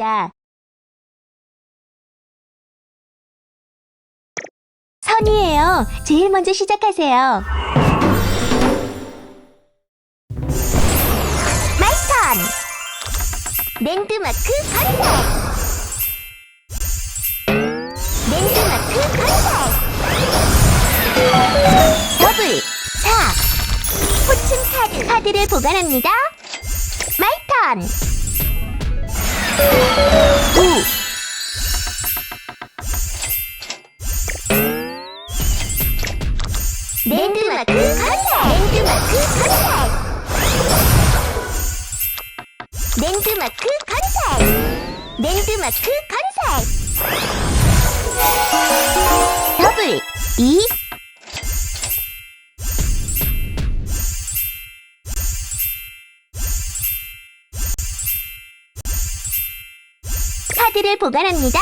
보관합니다. 선이에요. 제일 먼저 시작하세요. 마이턴! 랜드마크 건설! 랜드마크 건설! 더블! 4! 포춘 카드! 카드를 보관합니다. 마이턴! 電流幕完成電流幕完成電流幕完成電流幕完成ダブル E 카드를 보관합니다.